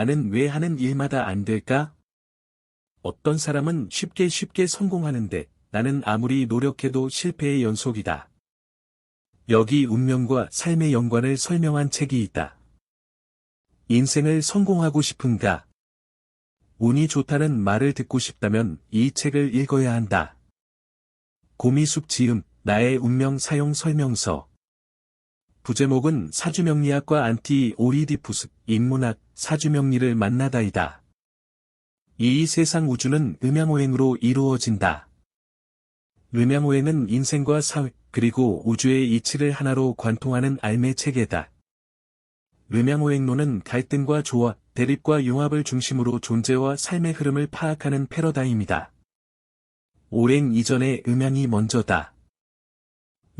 나는 왜 하는 일마다 안 될까? 어떤 사람은 쉽게 쉽게 성공하는데 나는 아무리 노력해도 실패의 연속이다. 여기 운명과 삶의 연관을 설명한 책이 있다. 인생을 성공하고 싶은가? 운이 좋다는 말을 듣고 싶다면 이 책을 읽어야 한다. 고미숙 지음, 나의 운명 사용 설명서. 부제목은 사주명리학과 안티 오리디푸스, 인문학, 사주명리를 만나다이다. 이 세상 우주는 음양오행으로 이루어진다. 음양오행은 인생과 사회, 그리고 우주의 이치를 하나로 관통하는 알매 체계다. 음양오행론은 갈등과 조화, 대립과 융합을 중심으로 존재와 삶의 흐름을 파악하는 패러다임이다. 오행 이전에 음양이 먼저다.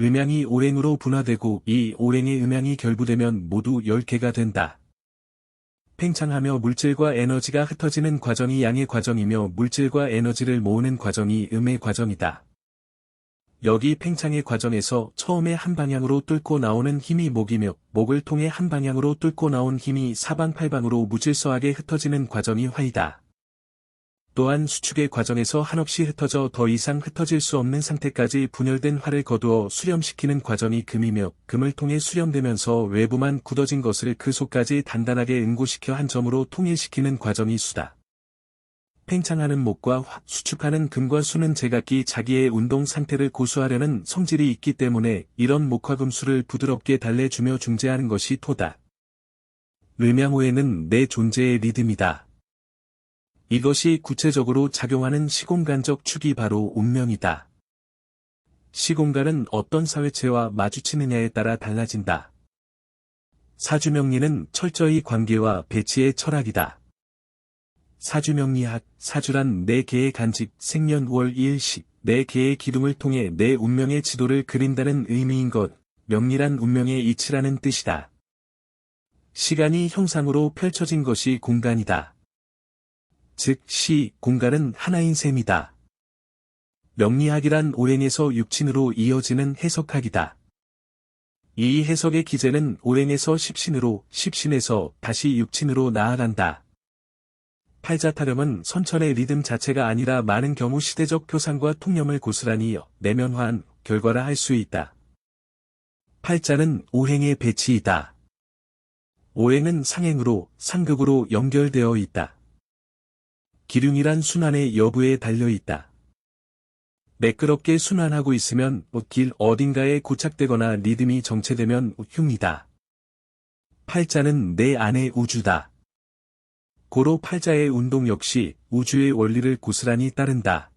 음양이 오행으로 분화되고 이 오행의 음양이 결부되면 모두 10개가 된다. 팽창하며 물질과 에너지가 흩어지는 과정이 양의 과정이며 물질과 에너지를 모으는 과정이 음의 과정이다. 여기 팽창의 과정에서 처음에 한 방향으로 뚫고 나오는 힘이 목이며 목을 통해 한 방향으로 뚫고 나온 힘이 사방팔방으로 무질서하게 흩어지는 과정이 화이다. 또한 수축의 과정에서 한없이 흩어져 더 이상 흩어질 수 없는 상태까지 분열된 화를 거두어 수렴시키는 과정이 금이며 금을 통해 수렴되면서 외부만 굳어진 것을 그 속까지 단단하게 응고시켜 한 점으로 통일시키는 과정이 수다. 팽창하는 목과 화, 수축하는 금과 수는 제각기 자기의 운동 상태를 고수하려는 성질이 있기 때문에 이런 목화 금수를 부드럽게 달래주며 중재하는 것이 토다. 음양호에는 내 존재의 리듬이다. 이것이 구체적으로 작용하는 시공간적 축이 바로 운명이다. 시공간은 어떤 사회체와 마주치느냐에 따라 달라진다. 사주명리는 철저히 관계와 배치의 철학이다. 사주명리학, 사주란 내 개의 간직, 생년 월 일시, 내 개의 기둥을 통해 내 운명의 지도를 그린다는 의미인 것, 명리란 운명의 이치라는 뜻이다. 시간이 형상으로 펼쳐진 것이 공간이다. 즉, 시, 공간은 하나인 셈이다. 명리학이란 오행에서 육친으로 이어지는 해석학이다. 이 해석의 기제는 오행에서 십신으로, 십신에서 다시 육친으로 나아간다. 팔자 타령은 선천의 리듬 자체가 아니라 많은 경우 시대적 표상과 통념을 고스란히 내면화한 결과라 할 수 있다. 팔자는 오행의 배치이다. 오행은 상행으로, 상극으로 연결되어 있다. 기륭이란 순환의 여부에 달려 있다. 매끄럽게 순환하고 있으면 길 어딘가에 고착되거나 리듬이 정체되면 흉이다. 팔자는 내 안의 우주다. 고로 팔자의 운동 역시 우주의 원리를 고스란히 따른다.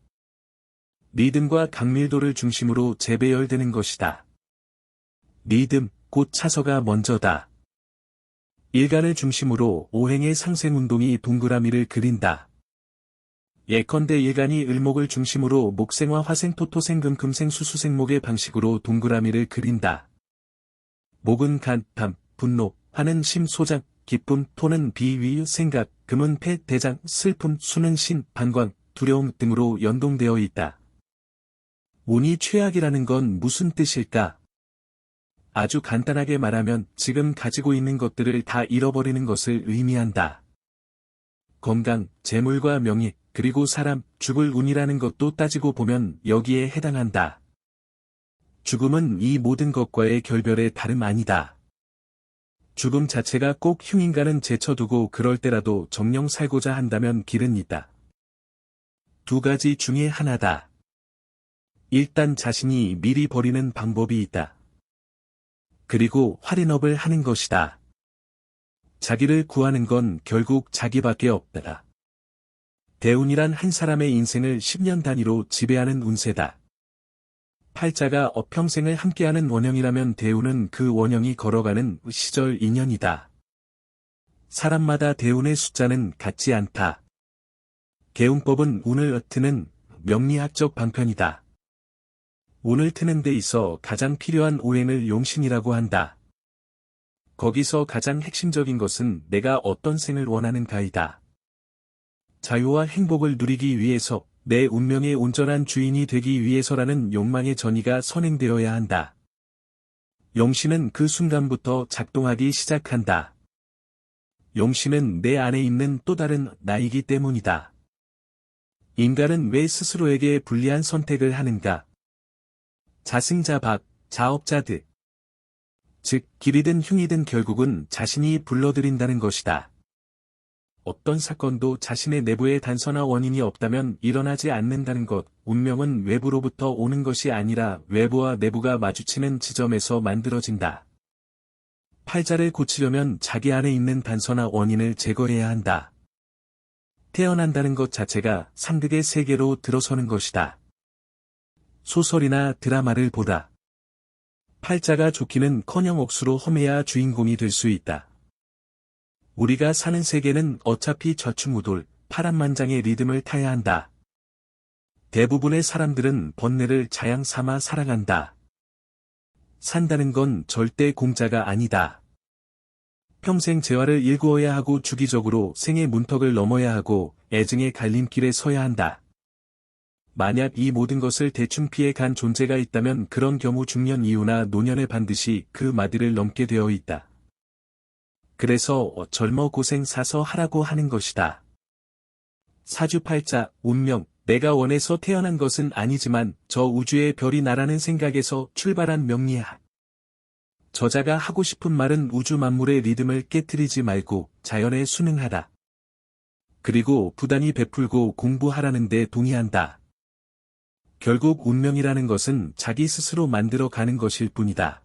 리듬과 강밀도를 중심으로 재배열되는 것이다. 리듬, 곧 차서가 먼저다. 일간을 중심으로 오행의 상생운동이 동그라미를 그린다. 예컨대 일간이 을목을 중심으로 목생화 화생 토토생 금금생 수수생목의 방식으로 동그라미를 그린다. 목은 간, 담, 분노, 화는 심, 소장, 기쁨, 토는 비 위, 생각, 금은 폐, 대장, 슬픔, 수는 신, 반광, 두려움 등으로 연동되어 있다. 운이 최악이라는 건 무슨 뜻일까? 아주 간단하게 말하면 지금 가지고 있는 것들을 다 잃어버리는 것을 의미한다. 건강, 재물과 명예, 그리고 사람, 죽을 운이라는 것도 따지고 보면 여기에 해당한다. 죽음은 이 모든 것과의 결별의 다름 아니다. 죽음 자체가 꼭 흉인가는 제쳐두고 그럴 때라도 정령 살고자 한다면 길은 있다. 두 가지 중에 하나다. 일단 자신이 미리 버리는 방법이 있다. 그리고 활인업을 하는 것이다. 자기를 구하는 건 결국 자기밖에 없다. 대운이란 한 사람의 인생을 10년 단위로 지배하는 운세다. 팔자가 어평생을 함께하는 원형이라면 대운은 그 원형이 걸어가는 시절 인연이다. 사람마다 대운의 숫자는 같지 않다. 개운법은 운을 트는 명리학적 방편이다. 운을 트는 데 있어 가장 필요한 오행을 용신이라고 한다. 거기서 가장 핵심적인 것은 내가 어떤 생을 원하는가이다. 자유와 행복을 누리기 위해서 내 운명의 온전한 주인이 되기 위해서라는 욕망의 전이가 선행되어야 한다. 영신은 그 순간부터 작동하기 시작한다. 용신은 내 안에 있는 또 다른 나이기 때문이다. 인간은 왜 스스로에게 불리한 선택을 하는가? 자승자박, 자업자득. 즉, 길이든 흉이든 결국은 자신이 불러들인다는 것이다. 어떤 사건도 자신의 내부에 단서나 원인이 없다면 일어나지 않는다는 것, 운명은 외부로부터 오는 것이 아니라 외부와 내부가 마주치는 지점에서 만들어진다. 팔자를 고치려면 자기 안에 있는 단서나 원인을 제거해야 한다. 태어난다는 것 자체가 상극의 세계로 들어서는 것이다. 소설이나 드라마를 보다. 팔자가 좋기는 커녕 억수로 험해야 주인공이 될 수 있다. 우리가 사는 세계는 어차피 좌충우돌, 파란만장의 리듬을 타야 한다. 대부분의 사람들은 번뇌를 자양 삼아 살아간다. 산다는 건 절대 공짜가 아니다. 평생 재화를 일구어야 하고 주기적으로 생의 문턱을 넘어야 하고 애증의 갈림길에 서야 한다. 만약 이 모든 것을 대충 피해 간 존재가 있다면 그런 경우 중년 이후나 노년에 반드시 그 마디를 넘게 되어 있다. 그래서 젊어 고생 사서 하라고 하는 것이다. 사주팔자, 운명, 내가 원해서 태어난 것은 아니지만 저 우주의 별이 나라는 생각에서 출발한 명리학. 저자가 하고 싶은 말은 우주 만물의 리듬을 깨뜨리지 말고 자연에 순응하다. 그리고 부단히 베풀고 공부하라는 데 동의한다. 결국 운명이라는 것은 자기 스스로 만들어 가는 것일 뿐이다.